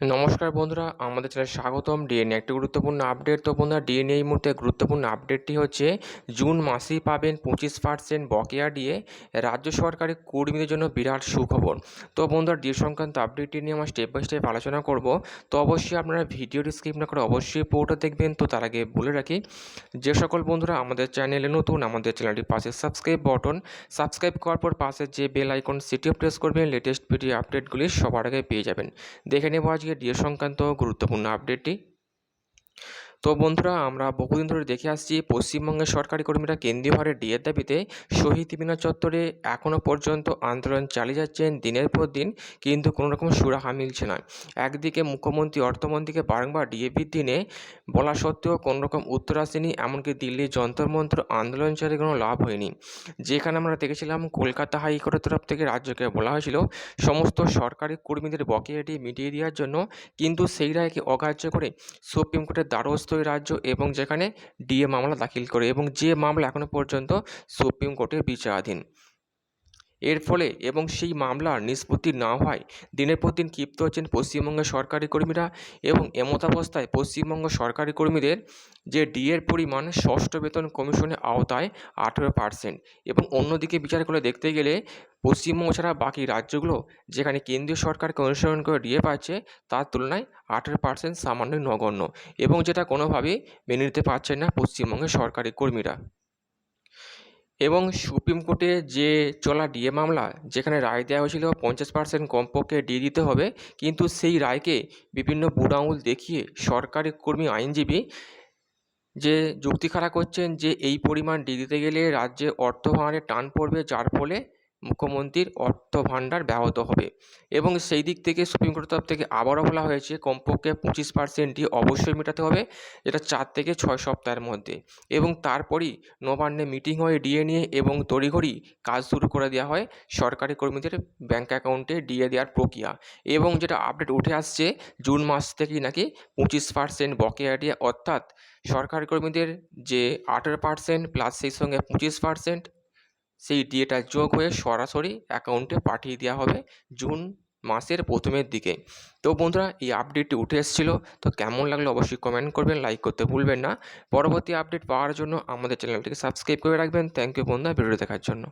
নমস্কার বন্ধুরা, আমাদের চ্যানেলে স্বাগতম ডিএনএ। একটি গুরুত্বপূর্ণ আপডেট। তো বন্ধুরা, ডিএনএ এই মুহূর্তে গুরুত্বপূর্ণ আপডেটটি হচ্ছে, জুন মাসেই পাবেন পঁচিশ পার্সেন্ট বকেয়া দিয়ে রাজ্য সরকারি কর্মীদের জন্য বিরাট সুখবর। তো বন্ধুরা ডিএ সংক্রান্ত আপডেটটি নিয়ে আমরা স্টেপ বাই স্টেপ আলোচনা করব। তো অবশ্যই আপনারা ভিডিওটি স্কিপ না করে অবশ্যই পুরোটা দেখবেন। তো তার আগে বলে রাখি, যে সকল বন্ধুরা আমাদের চ্যানেলে নতুন, আমাদের চ্যানেলটির পাশে সাবস্ক্রাইব বটন সাবস্ক্রাইব করার পর পাশে যে বেল আইকন সেটিও প্রেস করবেন। লেটেস্ট ভিডিও আপডেটগুলি সবার আগে পেয়ে যাবেন। দেখে নেব আজকে ডিএ সংক্রান্ত গুরুত্বপূর্ণ আপডেটটি তো বন্ধুরা, আমরা বহুদিন ধরে দেখে আসছি পশ্চিমবঙ্গের সরকারি কর্মীরা কেন্দ্রীয় হারে ডিএর দাবিতে শহীদ মিনার চত্বরে এখনও পর্যন্ত আন্দোলন চালিয়ে যাচ্ছেন দিনের পর দিন, কিন্তু কোনো রকম সুরাহা মিলছে না। একদিকে মুখ্যমন্ত্রী অর্থমন্ত্রীকে বারংবার ডিএ দিনে বলা সত্ত্বেও কোনো রকম উত্তর আসেনি, এমনকি দিল্লির যন্ত্রমন্ত্র আন্দোলন চালিয়ে কোনো লাভ হয়নি। যেখানে আমরা দেখেছিলাম, কলকাতা হাইকোর্টের তরফ থেকে রাজ্যকে বলা হয়েছিল, সমস্ত সরকারি কর্মীদের বকেয়াটি মিটিয়ে দেওয়ার জন্য, কিন্তু সেই রায়কে অগ্রাহ্য করে সুপ্রিম কোর্টের দ্বারস্থ ওই রাজ্য এবং যেখানে ডিএ মামলা দাখিল করে এবং যে মামলা এখনও পর্যন্ত সুপ্রিম কোর্টে বিচারাধীন। এর ফলে এবং সেই মামলার নিষ্পত্তি না হওয়ায় দিনের পর দিন ক্ষিপ্ত হচ্ছেন পশ্চিমবঙ্গের সরকারি কর্মীরা এবং এমতাবস্থায় পশ্চিমবঙ্গ সরকারি কর্মীদের যে ডিএর পরিমাণ ষষ্ঠ বেতন কমিশনের আওতায় আঠেরো পার্সেন্ট এবং অন্যদিকে বিচার করে দেখতে গেলে পশ্চিমবঙ্গ ছাড়া বাকি রাজ্যগুলো যেখানে কেন্দ্রীয় সরকারকে অনুসরণ করে ডিএ পাচ্ছে তার তুলনায় আঠেরো পার্সেন্ট সামান্যই নগণ্য এবং যেটা কোনোভাবেই মেনে নিতে পারছেন না পশ্চিমবঙ্গের সরকারি কর্মীরা। এবং সুপ্রিম কোর্টে যে চলা ডিএ মামলা, যেখানে রায় দেওয়া হয়েছিল পঞ্চাশ পার্সেন্ট কমপক্ষে ডিএ দিতে হবে, কিন্তু সেই রায়কে বিভিন্ন বুড়ো আঙুল দেখিয়ে সরকারি কর্মী আইনজীবী যে যুক্তি খাড়া করছেন যে এই পরিমাণ ডি দিতে গেলে রাজ্যে অর্থ ভাঙারে টান পড়বে, যার ফলে মুখ্যমন্ত্রীর অর্থ ভাণ্ডার ব্যাহত হবে। এবং সেই দিক থেকে সুপ্রিম কোর্টের তরফ থেকে আবারও বলা হয়েছে, কমপক্ষে পঁচিশ পার্সেন্ট ডি অবশ্যই মেটাতে হবে, যেটা চার থেকে ছয় সপ্তাহের মধ্যে। এবং তারপরই নবান্নে মিটিং হয় ডিএ নিয়ে এবং তড়িঘড়ি কাজ শুরু করে দেওয়া হয়, সরকারি কর্মীদের ব্যাঙ্ক অ্যাকাউন্টে ডিএ দেওয়ার প্রক্রিয়া। এবং যেটা আপডেট উঠে আসছে, জুন মাস থেকেই নাকি পঁচিশ পার্সেন্ট বকেয়া ডিএ অর্থাৎ সরকারি কর্মীদের যে আঠেরো পার্সেন্ট প্লাস সেই সঙ্গে পঁচিশ পার্সেন্ট সেই ডিএটা যোগ হয়ে সরাসরি অ্যাকাউন্টে পাঠিয়ে দেওয়া হবে জুন মাসের প্রথমের দিকে। তো বন্ধুরা, এই আপডেটটি উঠে এসেছিল। তো কেমন লাগল অবশ্যই কমেন্ট করবেন লাইক করতে ভুলবেন না। পরবর্তী আপডেট পাওয়ার জন্য আমাদের চ্যানেলটিকে সাবস্ক্রাইব করে রাখবেন। থ্যাংক ইউ বন্ধুরা ভিডিও দেখার জন্য।